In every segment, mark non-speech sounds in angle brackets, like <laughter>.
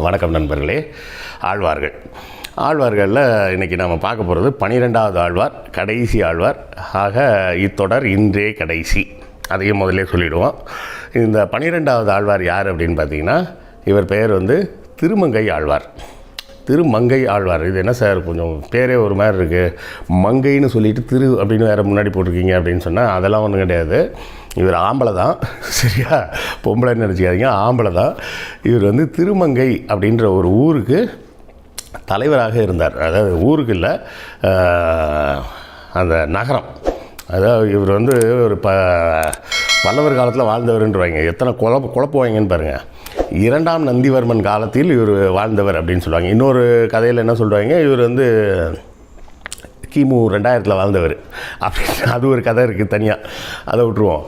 வணக்கம் நண்பர்களே. ஆழ்வார்கள். ஆழ்வார்களில் இன்றைக்கி நாம் பார்க்க போகிறது பனிரெண்டாவது ஆழ்வார் கடைசி ஆழ்வார். ஆக இத்தொடர் இன்றே கடைசி. அதையும் முதலே சொல்லிவிடுவோம் இந்த பனிரெண்டாவது ஆழ்வார் யார் அப்படின்னு பார்த்தீங்கன்னா இவர் பெயர் வந்து திருமங்கை ஆழ்வார். திருமங்கை ஆழ்வார். இது என்ன சார்? கொஞ்சம் பேரே ஒரு மாதிரி இருக்குது மங்கைன்னு சொல்லிட்டு திரு அப்படின்னு வேறு முன்னாடி போட்டிருக்கீங்க அப்படின்னு சொன்னால் அதெல்லாம் ஒன்றும் கிடையாது. இவர் ஆம்பளை தான். <laughs> சரியா? பொம்பளைன்னு நினச்சிக்காதீங்க. ஆம்பளை தான். இவர் வந்து திருமங்கை அப்படின்ற ஒரு ஊருக்கு தலைவராக இருந்தார். அதாவது ஊருக்கு இல்லை அந்த நகரம். அதாவது இவர் வந்து ஒரு ப பல்லவர் காலத்தில் வாழ்ந்தவருன்றவாங்க. எத்தனை குழப்ப குழப்புவாங்கன்னு பாருங்கள் இரண்டாம் நந்திவர்மன் காலத்தில் இவர் வாழ்ந்தவர் அப்படின்னு சொல்லுவாங்க. இன்னொரு கதையில் என்ன சொல்கிறாங்க இவர் வந்து கிமு ரெண்டாயிரத்தில் வாழ்ந்தவர். அப்படின்னு அது ஒரு கதை இருக்குது தனியாக அதை விட்ருவோம்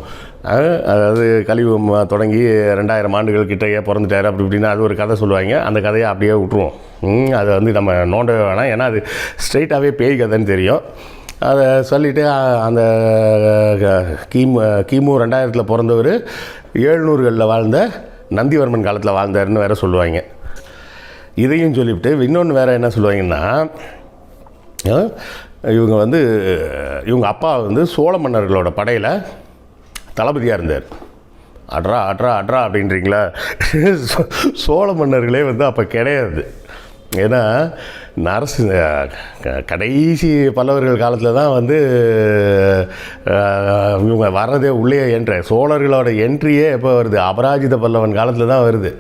அதாவது கழிவு தொடங்கி ரெண்டாயிரம் ஆண்டுகள் கிட்டேயே பிறந்துட்டார். அப்படி இப்படின்னு அது ஒரு கதை சொல்லுவாங்க. அந்த கதையை அப்படியே விட்ருவோம் அதை வந்து நம்ம நோண்டவே வேணாம். ஏன்னா அது ஸ்ட்ரைட்டாகவே பேய் கதைன்னு தெரியும். அதை சொல்லிவிட்டு அந்த கிமு கிமு ரெண்டாயிரத்தில் பிறந்தவர் ஏழ்நூறுகளில் வாழ்ந்த நந்திவர்மன் காலத்தில் வாழ்ந்தாருன்னு வேற சொல்லுவாங்க. இதையும் சொல்லிவிட்டு இன்னொன்று வேறு என்ன சொல்லுவாங்கன்னா இவங்க வந்து இவங்க அப்பா வந்து சோழ மன்னர்களோட படையில் தளபதியாக இருந்தார். அட்ரா அட்ரா அட்ரா அப்படின்றீங்களா? சோழ மன்னர்களே வந்து அப்போ கிடையாது. ஏன்னா நரசு க- கடைசி பல்லவர்கள் காலத்தில் தான் வந்து இவங்க வர்றதே உள்ளே என்ட்ரி சோழர்களோட என்ட்ரியே எப்போ வருது? அபராஜித பல்லவன் காலத்தில் தான் வருது.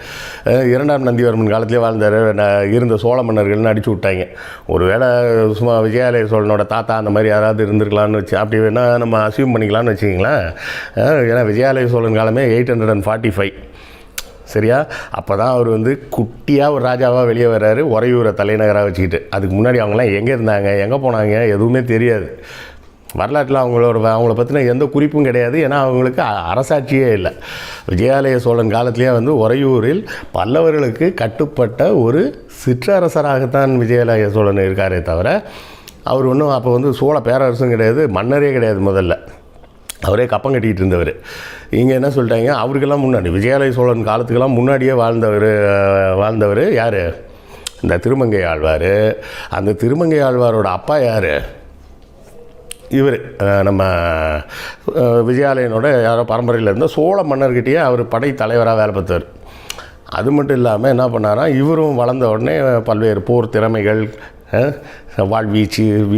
இரண்டாம் நந்திவர்மன் காலத்திலே வாழ்ந்தார். இருந்த சோழ மன்னர்கள்னு அடிச்சு விட்டாங்க. ஒருவேளை சும்மா விஜயாலய சோழனோட தாத்தா அந்த மாதிரி யாராவது இருந்திருக்கலாம்னு வச்சு அப்படி வேணால் நம்ம அசியூம் பண்ணிக்கலாம்னு வச்சுக்கிங்களேன். ஏன்னா விஜயாலய சோழன் காலமே eight hundred and forty five சரியா? அப்போ தான் அவர் வந்து குட்டியாக ஒரு ராஜாவாக வெளியே வர்றாரு. உறையூரை தலைநகராக வச்சுக்கிட்டு. அதுக்கு முன்னாடி அவங்களாம் எங்கே இருந்தாங்க? எங்கே போனாங்க? எதுவுமே தெரியாது. வரலாற்றில் அவங்களோட அவங்கள பற்றின எந்த குறிப்பும் கிடையாது. ஏன்னா அவங்களுக்கு அரசாட்சியே இல்லை. விஜயாலய சோழன் காலத்திலேயே வந்து உறையூரில் பல்லவர்களுக்கு கட்டுப்பட்ட ஒரு சிற்றரசராகத்தான் விஜயாலய சோழன் இருக்காரே தவிர அவர் ஒன்றும் அப்போ வந்து சோழ பேரரசும் கிடையாது. மன்னரே கிடையாது முதல்ல. அவரே கப்பம் கட்டிகிட்டு இருந்தவர் இங்கே என்ன சொல்லிட்டாங்க? அவருக்கெல்லாம் முன்னாடி விஜயாலய சோழன் காலத்துக்கெல்லாம் முன்னாடியே வாழ்ந்தவர் வாழ்ந்தவர் யார்? இந்த திருமங்கை ஆழ்வார். அந்த திருமங்கை ஆழ்வாரோட அப்பா யார்? இவர் நம்ம விஜயாலயனோட யாரோ பரம்பரையில் இருந்த சோழ மன்னர்கிட்டயே அவர் படை தலைவராக வேலை பார்த்தார். அது மட்டும் இல்லாமல் என்ன பண்ணாராம் இவரும் வளர்ந்த உடனே பல்வேறு போர் திறமைகள் வாழ்வீச்சு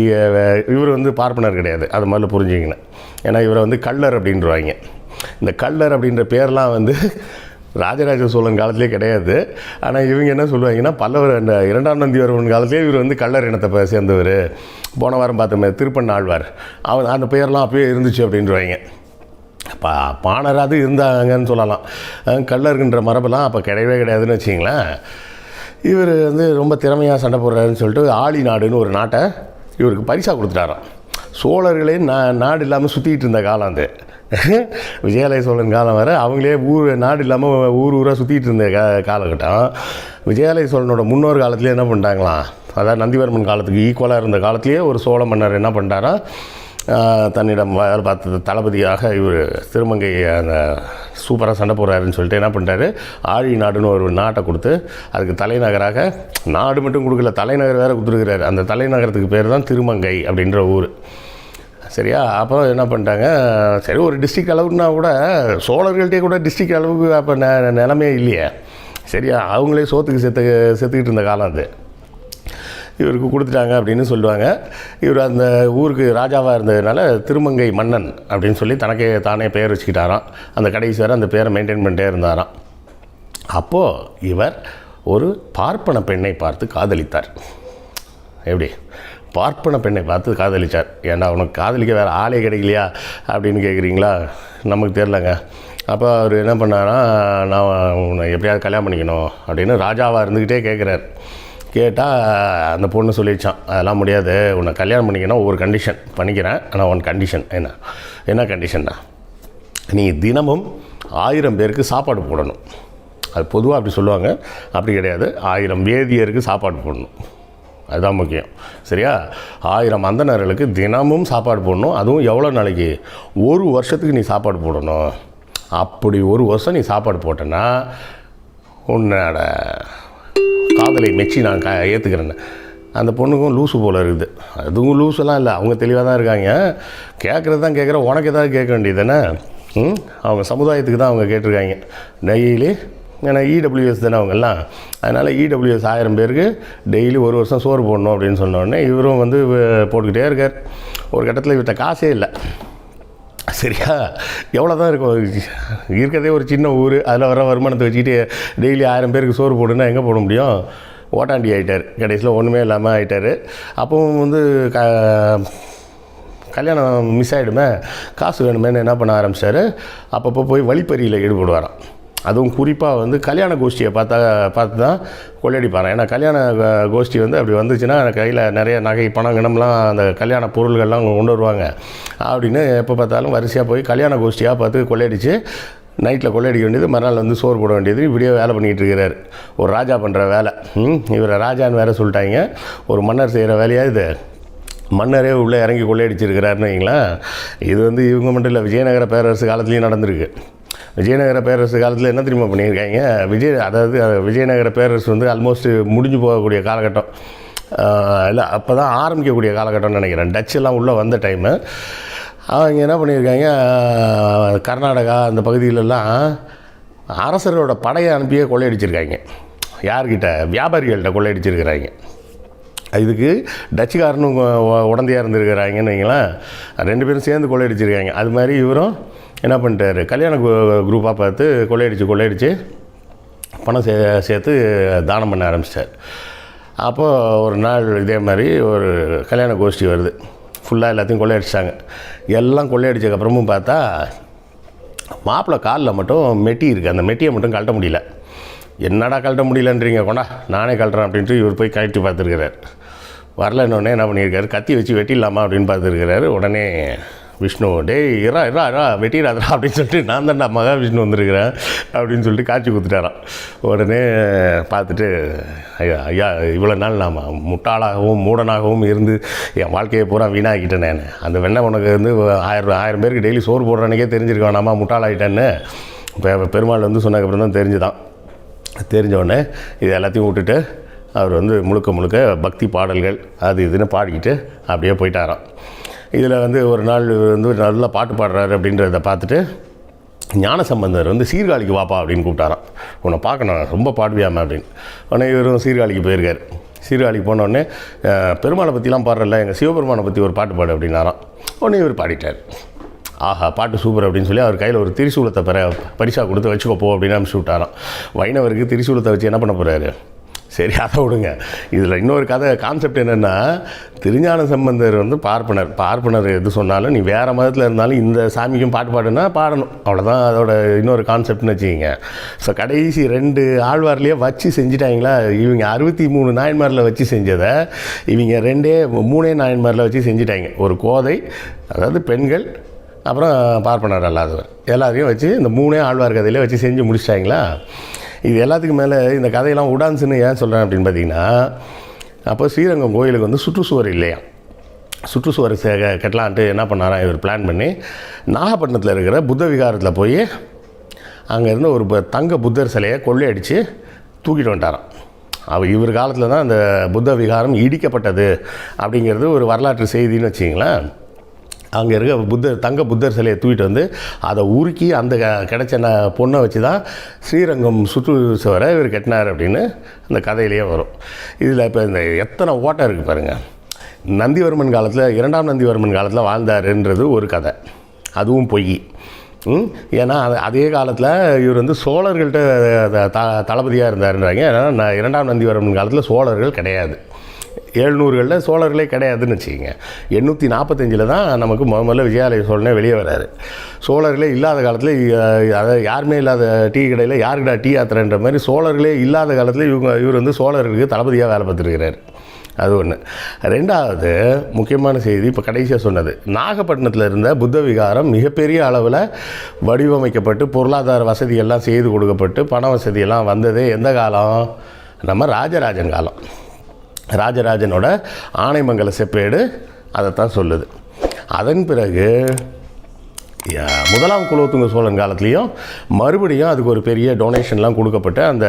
இவர் வந்து பார்ப்பனர் கிடையாது. அது மாதிரி புரிஞ்சுக்கணும் ஏன்னா இவரை வந்து கல்லர் அப்படின்றவாங்க. இந்த கல்லர் அப்படின்ற பேர்லாம் வந்து <laughs> ராஜராஜ சோழன் காலத்திலே கிடையாது. ஆனால் இவங்க என்ன சொல்லுவாங்கன்னா பல்லவர் அந்த இரண்டாம் நந்திவர்மன் காலத்திலே இவர் வந்து கல்லர் இனத்தை சேர்ந்தவர். போன வாரம் பார்த்தோமே திருப்பண்ண ஆழ்வார். அவன் அந்த பெயர்லாம் அப்பயே இருந்துச்சு அப்படின்றவாங்க. பா பாணராது இருந்தாங்கன்னு சொல்லலாம். அஹ் மரபெல்லாம் அப்போ கிடையவே கிடையாதுன்னு வச்சிங்களேன் இவர் வந்து ரொம்ப திறமையாக சண்டை போடுறாருன்னு சொல்லிட்டு ஆளி நாடுன்னு ஒரு நாட்டை இவருக்கு பரிசாக கொடுத்துட்டாராம். சோழர்களே நா நாடு இல்லாமல் சுற்றிக்கிட்டு இருந்த காலம் அது. <laughs> விஜயாலய சோழன் காலம் வர அவங்களே ஊர் நாடு இல்லாமல் ஊர் ஊராக சுற்றிட்டு இருந்த கா காலகட்டம். விஜயாலய சோழனோட முன்னோர் காலத்துலேயே என்ன பண்ணிட்டாங்களாம்? அதாவது நந்திவர்மன் காலத்துக்கு ஈக்குவலாக இருந்த காலத்துலேயே ஒரு சோழ மன்னர் என்ன பண்ணிட்டாரா தன்னிடம் வேலை பார்த்தது தளபதியாக இவர் திருமங்கை அந்த சூப்பராக சண்டை போடுறாருன்னு சொல்லிட்டு என்ன பண்ணிட்டாரு? ஆழி நாடுன்னு ஒரு நாட்டை கொடுத்து அதுக்கு தலைநகராக நாடு மட்டும் கொடுக்கல தலைநகர் வேறு கொடுத்துருக்கிறாரு. அந்த தலைநகரத்துக்கு பேர் தான் திருமங்கை அப்படின்ற ஊர். சரியா? அப்போ என்ன பண்ணிட்டாங்க? சரி ஒரு டிஸ்ட்ரிக்ட் அளவுக்குனா கூட சோழர்கள்ட்டே கூட டிஸ்ட்ரிக் அளவுக்கு அப்போ ந நிலமே இல்லையே. சரியா? அவங்களே சோத்துக்கு செத்து செத்துக்கிட்டு இருந்த காலம் அது. இவருக்கு கொடுத்துட்டாங்க அப்படின்னு சொல்லுவாங்க. இவர் அந்த ஊருக்கு ராஜாவாக இருந்ததுனால திருமங்கை மன்னன் அப்படின்னு சொல்லி தனக்கே தானே பெயர் வச்சுக்கிட்டாராம். அந்த கடைசி வரை அந்த பேரை மெயின்டைன் பண்ணிட்டே இருந்தாராம். அப்போது இவர் ஒரு பார்ப்பன பெண்ணை பார்த்து காதலித்தார். எப்படி? பார்ப்பன பெண்ணை பார்த்து காதலித்தார் ஏன்னா உனக்கு காதலிக்க வேறு ஆளே கிடைக்கலையா? அப்படின்னு கேட்குறீங்களா நமக்கு தெரிலங்க அப்போ அவர் என்ன பண்ணாரா நான் உன்னை எப்படியாவது கல்யாணம் பண்ணிக்கணும் அப்படின்னு ராஜாவாக இருந்துக்கிட்டே கேட்குறாரு கேட்டால் அந்த பொண்ணு சொல்லிடுச்சான் அதெல்லாம் முடியாது. உன்னை கல்யாணம் பண்ணிக்கணும் ஒரு கண்டிஷன் பண்ணிக்கிறேன். ஆனால் ஒன் கண்டிஷன் என்ன? என்ன கண்டிஷன்னா நீ தினமும் ஆயிரம் பேருக்கு சாப்பாடு போடணும். அது பொதுவாக அப்படி சொல்லுவாங்க. அப்படி கிடையாது. ஆயிரம் வேதியருக்கு சாப்பாடு போடணும். அதுதான் முக்கியம். சரியா? ஆயிரம் அந்தணர்களுக்கு தினமும் சாப்பாடு போடணும். அதுவும் எவ்வளோ நாளைக்கு? ஒரு வருஷத்துக்கு நீ சாப்பாடு போடணும். அப்படி ஒரு வருஷம் நீ சாப்பாடு போட்டேன்னா உன்னோட காதலை மெச்சி நான் க ஏற்றுக்கிறேன்னு அந்த பொண்ணுக்கும் லூசு போல் இருக்குது. அதுவும் லூஸெல்லாம் இல்லை. அவங்க தெளிவாக தான் இருக்காங்க. கேட்குறது தான் கேட்குற உனக்கு ஏதாவது கேட்க வேண்டியது தானே? அவங்க சமுதாயத்துக்கு தான் அவங்க கேட்டிருக்காங்க. டெய்லி ஏன்னா இடபிள்யூஎஸ் தானே அவங்கெல்லாம் அதனால் இடபிள்யூஎஸ் ஆயிரம் பேருக்கு டெய்லி ஒரு வருஷம் சோறு போடணும் அப்படின்னு சொன்னோடனே இவரும் வந்து போட்டுக்கிட்டே இருக்கார். ஒரு கட்டத்தில் இவர்கிட்ட காசே இல்லை. சரியா? எவ்வளோ தான் இருக்கும்? இருக்கிறதே ஒரு சின்ன ஊர். அதில் வர வருமானத்தை வச்சுக்கிட்டு டெய்லி ஆயிரம் பேருக்கு சோறு போடுன்னா எங்கே போட முடியும்? ஓட்டாண்டி ஆகிட்டார் கடைசியில் ஒன்றுமே இல்லாமல் ஆகிட்டார் அப்பவும் வந்து க கல்யாணம் மிஸ் ஆகிடுமே காசு வேணுமேன்னு என்ன பண்ண ஆரம்பிச்சாரு? அப்பப்போ போய் வழிப்பறியில் ஈடுபடுவாராம். அதுவும் குறிப்பாக வந்து கல்யாண கோஷ்டியை பார்த்தா பார்த்து தான் கொள்ளையடிப்பாராம் ஏன்னா கல்யாண கோஷ்டி வந்து அப்படி வந்துச்சுன்னா கையில் நிறைய நகை பணம் கிணம்லாம் அந்த கல்யாண பொருள்கள்லாம் கொண்டு வருவாங்க. அப்படின்னு எப்போ பார்த்தாலும் வரிசையாக போய் கல்யாண கோஷ்டியாக பார்த்து கொள்ளையடிச்சு நைட்டில் கொள்ளையடிக்க வேண்டியது மறுநாள் வந்து சோறு போட வேண்டியது இப்படியே வேலை பண்ணிகிட்டு இருக்கிறாரு. ஒரு ராஜா பண்ணுற வேலை. இவரை ராஜான்னு வேறு சொல்லிட்டாங்க. ஒரு மன்னர் செய்கிற வேலையாக இது? மன்னரே உள்ளே இறங்கி கொள்ளையடிச்சிருக்கிறாருன்னு வைங்களேன். இது வந்து இவங்க மட்டும் இல்லை விஜயநகர பேரரசு காலத்துலேயும் நடந்திருக்கு. விஜயநகர பேரரசு காலத்தில் என்ன தெரியுமா பண்ணியிருக்காங்க? விஜய் அதாவது விஜயநகர பேரரசு வந்து ஆல்மோஸ்ட் முடிஞ்சு போகக்கூடிய காலகட்டம். இல்லை அப்போ தான் ஆரம்பிக்கக்கூடிய காலகட்டம்னு நினைக்கிறேன். டச் எல்லாம் உள்ளே வந்த டைமு அவங்க என்ன பண்ணியிருக்காங்க? கர்நாடகா அந்த பகுதியிலலாம் அரசரோட படையை அனுப்பியே கொள்ளையடிச்சிருக்காங்க. யார்கிட்ட? வியாபாரிகள்கிட்ட கொள்ளையடிச்சிருக்கிறாங்க. இதுக்கு டச்சுக்காரனும் உடந்தையாக இருந்திருக்கிறாங்கன்னு வைங்களேன். ரெண்டு பேரும் சேர்ந்து கொள்ளையடிச்சிருக்காங்க. அது மாதிரி இவரும் என்ன பண்ணிட்டாரு? கல்யாண குரூப்பாக பார்த்து கொள்ளையடிச்சு கொள்ளையடிச்சு பணம் சே சேர்த்து தானம் பண்ண ஆரம்பிச்சிட்டார். அப்போது ஒரு நாள் இதே மாதிரி ஒரு கல்யாண கோஷ்டி வருது. ஃபுல்லாக எல்லாத்தையும் கொள்ளையடிச்சிட்டாங்க. எல்லாம் கொள்ளையடிச்சதுக்கப்புறமும் பார்த்தா மாப்பிள்ளை காலில் மட்டும் மெட்டி இருக்குது அந்த மெட்டியை மட்டும் கழட்ட முடியல. என்னடா கழட்ட முடியலன்றீங்க கொண்டா? நானே கழட்டுறேன் அப்படின்ட்டு இவர் போய் கழட்டி பார்த்துருக்கிறார். வரலன்னொடனே என்ன பண்ணியிருக்காரு? கத்தி வச்சு வெட்டிடலாமா அப்படின்னு பார்த்துருக்கிறாரு. உடனே விஷ்ணு டேய் இரா இரா இரா வெட்டிடாதரா அப்படின்னு சொல்லிட்டு நான் தான்டா மகாவிஷ்ணு வந்திருக்கிறேன் அப்படின்னு சொல்லிட்டு காட்சி கொடுத்துட்டாரான் உடனே பார்த்துட்டு ஐயா ஐயா இவ்வளோ நாள் நாம் முட்டாளாகவும் மூடனாகவும் இருந்து என் வாழ்க்கையை பூரா வீணாக்கிட்டேன் நான். அந்த வெண்ணை உனக்கு வந்து ஆயிரம் ஆயிரம் பேருக்கு டெய்லி சோறு போடுற அன்னைக்கே தெரிஞ்சிருக்க முட்டாளாயிட்டேன்னு? இப்போ பெருமாள் வந்து சொன்னதுக்கப்புறம் தான் தெரிஞ்சுதான். தெரிஞ்சவுடனே இது எல்லாத்தையும் விட்டுட்டு அவர் வந்து முழுக்க முழுக்க பக்தி பாடல்கள் அது இதுன்னு பாடிக்கிட்டு அப்படியே போயிட்டாராம். இதில் வந்து ஒரு நாள் இவர் வந்து நல்லா பாட்டு பாடுறாரு அப்படின்றத பார்த்துட்டு ஞான சம்பந்தர் வந்து சீர்காழிக்கு வாப்பா அப்படின்னு கூப்பிட்டாராம். உன்னை பார்க்கணும் ரொம்ப பாடுவியாமல் அப்படின்னு. உடனே இவரும் சீர்காழிக்கு போயிருக்காரு. சீர்காழிக்கு போனோடனே பெருமாளை பற்றிலாம் பாடுறல எங்கள் சிவபெருமானை பற்றி ஒரு பாட்டு பாடு அப்படின்னாராம். உடனே இவர் பாடிட்டார். ஆஹா பாட்டு சூப்பர் அப்படின்னு சொல்லி அவர் கையில் ஒரு திரிசூலத்தை பெற பரிசாக கொடுத்து வச்சுக்கோ போ அப்படின்னு அனுப்பிச்சு விட்டாராம். வைணவருக்கு திரிசூலத்தை வச்சு என்ன பண்ண போகிறாரு சரி அதை விடுங்க. இதில் இன்னொரு கதை கான்செப்ட் என்னென்னா திருஞான சம்பந்தர் வந்து பார்ப்பனர். பார்ப்பனர் எது சொன்னாலும் நீ வேறு மதத்தில் இருந்தாலும் இந்த சாமிக்கும் பாட்டு பாடுனா பாடணும். அவ்வளோதான் அதோட இன்னொரு கான்செப்ட்னு வச்சுக்கிங்க. ஸோ கடைசி ரெண்டு ஆழ்வார்லேயே வச்சு செஞ்சிட்டாங்களா? இவங்க அறுபத்தி மூணு நாயன்மாரில் வச்சு செஞ்சதை இவங்க ரெண்டே மூணே நாயன்மாரில் வச்சு செஞ்சிட்டாங்க. ஒரு கோதை அதாவது பெண்கள் அப்புறம் பார்ப்பனர் அல்லாதவர். எல்லாரையும் வச்சு இந்த மூணே ஆழ்வார் கதையிலே வச்சு செஞ்சு முடிச்சிட்டாங்களா? இது எல்லாத்துக்கும் மேலே இந்த கதையெல்லாம் உடான்ஸுன்னு ஏன் சொல்கிறேன் அப்படின்னு பார்த்தீங்கன்னா அப்போ ஸ்ரீரங்கம் கோயிலுக்கு வந்து சுற்றுச்சுவர் இல்லையா? சுற்றுச்சுவர் சே கட்டலான்ட்டு என்ன பண்ணாராம் இவர் பிளான் பண்ணி நாகப்பட்டினத்தில் இருக்கிற புத்த விகாரத்தில் போய் அங்கேருந்து ஒரு ப- தங்க புத்தர் சிலையை கொள்ளையடித்து தூக்கிட்டு வந்துட்டாராம். அவர் இவர் காலத்தில் தான் அந்த புத்த விகாரம் இடிக்கப்பட்டது அப்படிங்கிறது ஒரு வரலாற்று செய்தின்னு வச்சிங்களேன் அங்கே இருக்க புத்தர் தங்க புத்தர் சிலையை தூக்கிட்டு வந்து அதை உருக்கி அந்த க- கிடைச்ச ந பொண்ணை வச்சு தான் ஸ்ரீரங்கம் சுற்றுச்சுவரை இவர் கட்டினார் அப்படின்னு அந்த கதையிலேயே வரும். இதில் இப்போ இந்த எத்தனை ஓட்டம் இருக்குது பாருங்கள் நந்திவர்மன் காலத்தில் இரண்டாம் நந்திவர்மன் காலத்தில் வாழ்ந்தாருன்றது ஒரு கதை. அதுவும் பொய். ஏன்னா அது அதே காலத்தில் இவர் வந்து சோழர்கள்ட்ட த- த தளபதியாக இருந்தாருன்றாங்க. ஏன்னா நான் இரண்டாம் நந்திவர்மன் காலத்தில் சோழர்கள் கிடையாது. ஏழ்நூறுகளில் சோழர்களே கிடையாதுன்னு வச்சுக்கோங்க. எண்ணூற்றி நாற்பத்தஞ்சில் தான் நமக்கு முத முதல்ல விஜயாலய சோழனே வெளியே வராரு. சோழர்களே இல்லாத காலத்தில் அதாவது யாருமே இல்லாத டீ கடையில் யாருக்கிட்ட டீ ஆத்திரன்ற மாதிரி சோழர்களே இல்லாத காலத்தில் இவங்க இவர் வந்து சோழர்களுக்கு தளபதியாக வேலை பார்த்துருக்கிறார். அது ஒன்று ரெண்டாவது முக்கியமான செய்தி இப்போ கடைசியாக சொன்னது. நாகப்பட்டினத்தில் இருந்த புத்த விகாரம் மிகப்பெரிய அளவில் வடிவமைக்கப்பட்டு பொருளாதார வசதியெல்லாம் செய்து கொடுக்கப்பட்டு பண வசதியெல்லாம் வந்தது எந்த காலம்? நம்ம ராஜராஜன் காலம். ராஜராஜனோட ஆனைமங்கல செப்பேடு அதைத்தான் சொல்லுது. அதன் பிறகு யா- முதலாம் குலோத்துங்க சோழன் காலத்துலேயும் மறுபடியும் அதுக்கு ஒரு பெரிய டொனேஷன்லாம் கொடுக்கப்பட்டு அந்த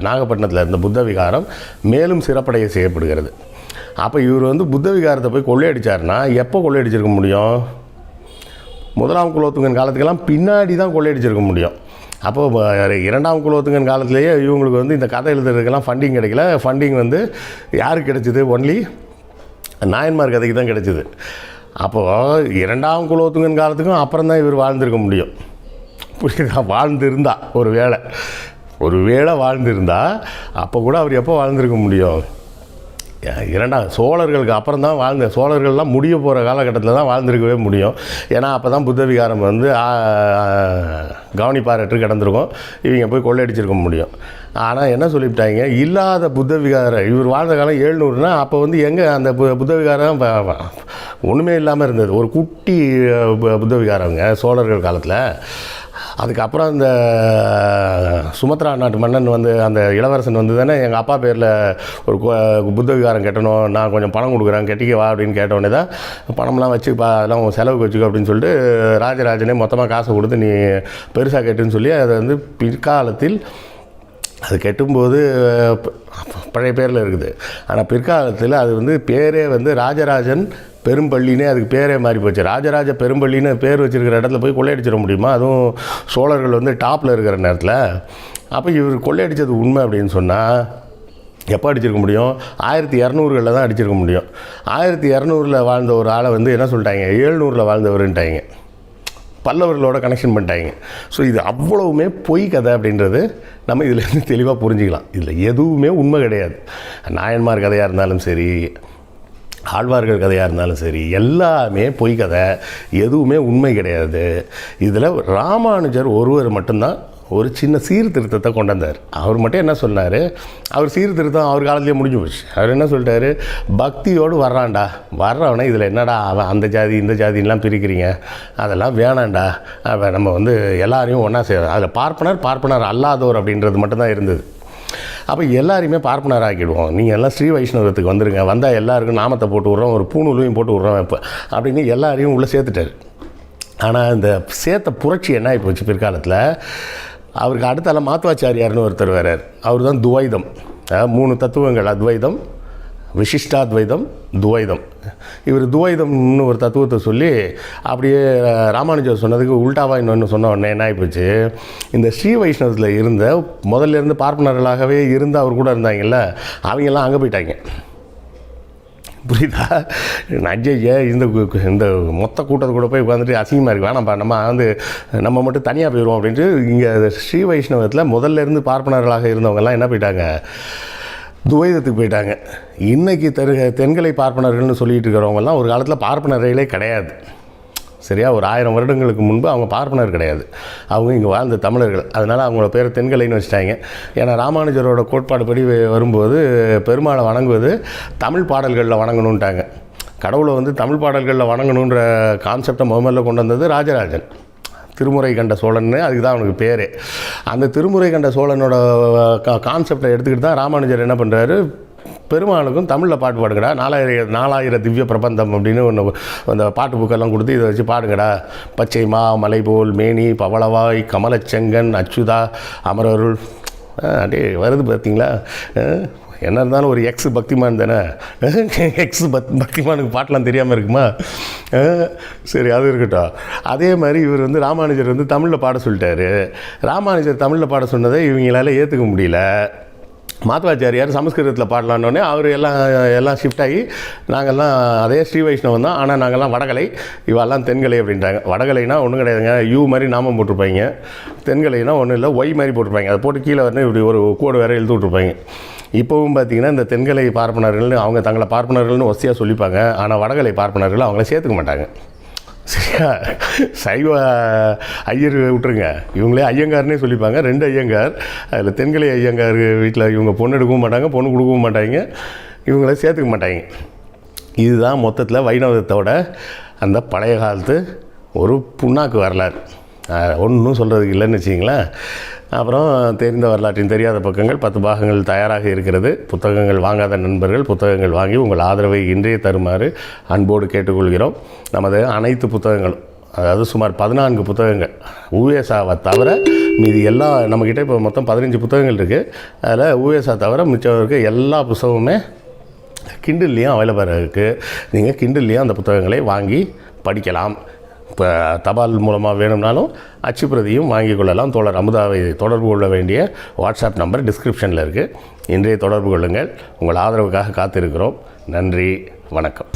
நாகப்பட்டினத்தில் இருந்த புத்த விகாரம் மேலும் சிறப்படைய செய்யப்படுகிறது. அப்போ இவர் வந்து புத்த விகாரத்தை போய் கொள்ளையடிச்சார்னா எப்போ கொள்ளையடிச்சிருக்க முடியும்? முதலாம் குலோத்துங்கன் காலத்துக்கெல்லாம் பின்னாடி தான் கொள்ளையடிச்சிருக்க முடியும். அப்போ இரண்டாம் குலோத்துங்கன் காலத்திலேயே இவங்களுக்கு வந்து இந்த கதை எழுதுறதுக்கெல்லாம் ஃபண்டிங் கிடைக்கல. ஃபண்டிங் வந்து யாருக்கு கிடைச்சிது? ஒன்லி நாயன்மார் கதைக்கு தான் கிடைச்சிது. அப்போது இரண்டாம் குலோத்துங்கன் காலத்துக்கும் அப்புறம் தான் இவர் வாழ்ந்திருக்க முடியும். புரியுதா? வாழ்ந்திருந்தா ஒரு வேளை. ஒரு வேளை வாழ்ந்திருந்தா அப்போ கூட அவர் எப்போ வாழ்ந்திருக்க முடியும்? இரண்டாம் சோழர்களுக்கு அப்புறம் தான் வாழ்ந்த சோழர்கள்லாம் முடிய போகிற காலகட்டத்தில் தான் வாழ்ந்திருக்கவே முடியும். ஏன்னா அப்போ தான் புத்த விகாரம் வந்து கவனிப்பாரற்று கிடந்திருக்கும். இவங்க போய் கொள்ளையடிச்சிருக்க முடியும். ஆனால் என்ன சொல்லிவிட்டாங்க? இல்லாத புத்த விகாரம் இவர் வாழ்ந்த காலம் ஏழ்நூறுனா அப்போ வந்து எங்கே அந்த பு- புத்த விகாரம் ஒன்றுமே இல்லாமல் இருந்தது. ஒரு குட்டி பு- புத்த விகாரங்க சோழர்கள் காலத்தில். அதுக்கப்புறம் இந்த சுமத்ரா நாட்டு மன்னன் வந்து அந்த இளவரசன் வந்து தானே எங்கள் அப்பா பேரில் ஒரு புத்தகாரம் புத்த விகாரம் கட்டணும் நான் கொஞ்சம் பணம் கொடுக்குறேன் கட்டிக்க வா அப்படின்னு கேட்டோடனே தான் பணம்லாம் வச்சு பா அதெல்லாம் உன் செலவுக்கு வச்சுக்கோ அப்படின்னு சொல்லிட்டு ராஜராஜனே மொத்தமாக காசை கொடுத்து நீ பெருசாக கட்டுன்னு சொல்லி அதை வந்து பிற்காலத்தில் அது கெட்டும்போது பழைய பேரில் இருக்குது. ஆனால் பிற்காலத்தில் அது வந்து பேரே வந்து ராஜராஜன் பெரும்பள்ளினே அதுக்கு பேரே மாறி போச்சு. ராஜராஜ பெரும்பள்ளின்னு பேர் வச்சிருக்கிற இடத்துல போய் கொள்ளையடிச்சிட முடியுமா? அதுவும் சோழர்கள் வந்து டாப்பில் இருக்கிற நேரத்தில். அப்போ இவர் கொள்ளையடித்தது உண்மை அப்படின்னு சொன்னால் எப்போ அடிச்சிருக்க முடியும்? ஆயிரத்தி இரநூறுகளில் தான் அடிச்சிருக்க முடியும். ஆயிரத்தி இரநூறில் வாழ்ந்த ஒரு ஆளை வந்து என்ன சொல்லிட்டாங்க? ஏழ்நூறில் வாழ்ந்தவருன்ட்டாங்க. பல்லவர்களோட கனெக்ஷன் பண்ணிட்டாங்க. ஸோ இது அவ்வளவுமே பொய் கதை அப்படின்றது நம்ம இதுலேருந்து தெளிவாக புரிஞ்சுக்கலாம். இதில் எதுவுமே உண்மை கிடையாது. நாயன்மார் கதையாக இருந்தாலும் சரி ஆழ்வார்கள் கதையாக இருந்தாலும் சரி எல்லாமே பொய் கதை. எதுவுமே உண்மை கிடையாது. இதில் ராமானுஜர் ஒருவர் மட்டும்தான் ஒரு சின்ன சீர்திருத்தத்தை கொண்டு வந்தார் அவர் மட்டும் என்ன சொன்னார்? அவர் சீர்திருத்தம் அவர் காலத்திலேயே முடிஞ்சு போச்சு. அவர் என்ன சொல்லிட்டாரு? பக்தியோடு வர்றான்டா. வர்றவனே இதில் என்னடா அவன் அந்த ஜாதி இந்த ஜாதின்லாம் பிரிக்கிறீங்க? அதெல்லாம் வேணாம்டா. நம்ம வந்து எல்லாரையும் ஒன்றா செய்வோம் அதில் பார்ப்பனர் பார்ப்பனர் அல்லாதோர் அப்படின்றது மட்டும்தான் இருந்தது. அப்போ எல்லாரையுமே பார்ப்பனர் ஆக்கிடுவோம். நீங்கள் எல்லாம் ஸ்ரீ வைஷ்ணவத்துக்கு வந்துருங்க. வந்தால் எல்லாருக்கும் நாமத்தை போட்டு விட்றோம். ஒரு பூணூலையும் போட்டு விட்றோம். இப்போ அப்படின்னு எல்லாரையும் உள்ளே சேர்த்துட்டாரு. ஆனால் இந்த சேர்த்த புரட்சி என்ன ஆகி போச்சு பிற்காலத்தில்? அவருக்கு அடுத்தால மாத்வாச்சாரியார்னு ஒருத்தர் வர்றார். அவர் தான் துவைதம் மூணு தத்துவங்கள் அத்வைதம் விசிஷ்டாத்வைதம் துவைதம். இவர் துவைதம்னு ஒரு தத்துவத்தை சொல்லி அப்படியே ராமானுஜர் சொன்னதுக்கு உள்டாவா இன்னொன்று சொன்ன உடனே என்ன ஆகிப்போச்சு இந்த ஸ்ரீ வைஷ்ணவத்தில் இருந்த முதல்ல இருந்து பார்ப்பனர்களாகவே இருந்து அவர் கூட இருந்தாங்கல்ல அவங்கெல்லாம் அங்கே போயிட்டாங்க. புரியுதா? அஜய்ய இந்த இந்த மொத்த கூட்டத்தை கூட போய் உட்காந்துட்டு அசிங்கமாக இருக்கு. வேணாம்ப்பா நம்ம வந்து நம்ம மட்டும் தனியாக போயிடுவோம் அப்படின்ட்டு இங்கே ஸ்ரீ வைஷ்ணவத்தில் முதல்ல இருந்து பார்ப்பனர்களாக இருந்தவங்கெல்லாம் என்ன போயிட்டாங்க? துவைதத்துக்கு போயிட்டாங்க. இன்றைக்கி தெரு தென்கலை பார்ப்பனர்கள்னு சொல்லிகிட்டு இருக்கிறவங்கெல்லாம் ஒரு காலத்தில் பார்ப்பனர்களே கிடையாது. சரியா? ஒரு ஆயிரம் வருடங்களுக்கு முன்பு அவங்க பார்ப்பனர் கிடையாது. அவங்க இங்கே வாழ்ந்த தமிழர்கள். அதனால் அவங்களோட பேர் தென்கலைன்னு வச்சுட்டாங்க. ஏன்னா ராமானுஜரோட கோட்பாடு படி வரும்போது பெருமாளை வணங்குவது தமிழ் பாடல்களில் வணங்கணுன்ட்டாங்க கடவுளை வந்து தமிழ் பாடல்களில் வணங்கணுன்ற கான்செப்டை முதல்ல கொண்டு வந்தது ராஜராஜன். திருமுறை கண்ட சோழன்னு அதுக்கு தான் அவனுக்கு பேர். அந்த திருமுறை கண்ட சோழனோட கான்செப்டை எடுத்துக்கிட்டு தான் ராமானுஜர் என்ன பண்ணுறாரு பெருமாளுக்கும் தமிழில் பாட்டு பாடுங்கடா. நாலாயிரம் நாலாயிரம் திவ்ய பிரபந்தம் அப்படின்னு ஒன்று அந்த பாட்டு புக்கெல்லாம் கொடுத்து இதை வச்சு பாடுங்கடா. பச்சை மா மலை போல் மேனி பவளவாய் கமலச்செங்கன் அச்சுதா அமரருள். அப்படியே வருது பார்த்தீங்களா என்ன இருந்தாலும் ஒரு எக்ஸ் பக்திமான் தானே? எக்ஸ் பக் பக்திமானுக்கு பாட்டெலாம் தெரியாமல் இருக்குமா? சரி அது இருக்கட்டும். அதே மாதிரி இவர் வந்து ராமானுஜர் வந்து தமிழில் பாட சொல்லிட்டாரு. ராமானுஜர் தமிழில் பாட சொன்னதை இவங்களால ஏற்றுக்க முடியல. மாத்வாச்சாரியார் சமஸ்கிருதத்தில் பாடலான்னொடனே அவர் எல்லாம் எல்லாம் ஷிஃப்ட் ஆகி நாங்கள்லாம் அதே ஸ்ரீ வைஷ்ணவம் தான் ஆனால் நாங்கள்லாம் வடகலை. இவெல்லாம் தென்கலை அப்படின்றாங்க. வடகலைனா ஒன்றும் கிடையாதுங்க. யூ மாதிரி நாமம் போட்டிருப்பாங்க. தென்கலைனா ஒன்றும் இல்லை ஒய் மாதிரி போட்டிருப்பாங்க. அதை போட்டு கீழே வந்து இப்படி ஒரு கோடு வேறு எழுதி விட்ருப்பாங்க இப்போவும் பார்த்தீங்கன்னா இந்த தென்கலை பார்ப்பனர்கள்னு அவங்க தங்களை பார்ப்பனர்கள்னு ஒஸ்தியாக சொல்லிப்பாங்க. ஆனால் வடகலை பார்ப்பனர்கள் அவங்கள சேர்த்துக்க மாட்டாங்க. சரியா? சைவ ஐயர் விட்டுருங்க. இவங்களே ஐயங்கார்னே சொல்லிப்பாங்க. ரெண்டு ஐயங்கார். அதில் தென்கலை ஐயங்கார் வீட்டில் இவங்க பொண்ணு எடுக்கவும் மாட்டாங்க பொண்ணு கொடுக்கவும் மாட்டாங்க. இவங்கள சேர்த்துக்க மாட்டாங்க. இதுதான் மொத்தத்தில் வைணவத்தோட அந்த பழைய காலத்து ஒரு புண்ணாக்கு வரலாறு. ஒன்றும் சொல்கிறதுக்கு இல்லைன்னு வச்சிங்களேன் அப்புறம் தெரிந்த வரலாற்றின் தெரியாத பக்கங்கள் பத்து பாகங்கள் தயாராக இருக்கிறது. புத்தகங்கள் வாங்காத நண்பர்கள் புத்தகங்கள் வாங்கி உங்கள் ஆதரவை இன்றே தருமாறு அன்போடு கேட்டுக்கொள்கிறோம். நமது அனைத்து புத்தகங்களும் அதாவது சுமார் பதினான்கு புத்தகங்கள் ஊஎஸ்ஆவை தவிர மீதி எல்லா நம்மக்கிட்ட இப்போ மொத்தம் பதினஞ்சு புத்தகங்கள் இருக்குது அதில் ஊஎஸ்ஆ தவிர மிச்சம் இருக்க எல்லா புத்தகமுமே கிண்டில்லையும் அவைலபிளாக இருக்குது நீங்கள் கிண்டில்லையும் அந்த புத்தகங்களை வாங்கி படிக்கலாம். இப்போ தபால் மூலமாக வேணும்னாலும் அச்சுப்பிரதியும் வாங்கிக் கொள்ளலாம். தோழர் அமுதாவை தொடர்பு கொள்ள வேண்டிய வாட்ஸ்அப் நம்பர் டிஸ்கிரிப்ஷனில் இருக்குது இன்றைய தொடர்பு கொள்ளுங்கள். உங்கள் ஆதரவுக்காக காத்திருக்கிறோம். நன்றி. வணக்கம்.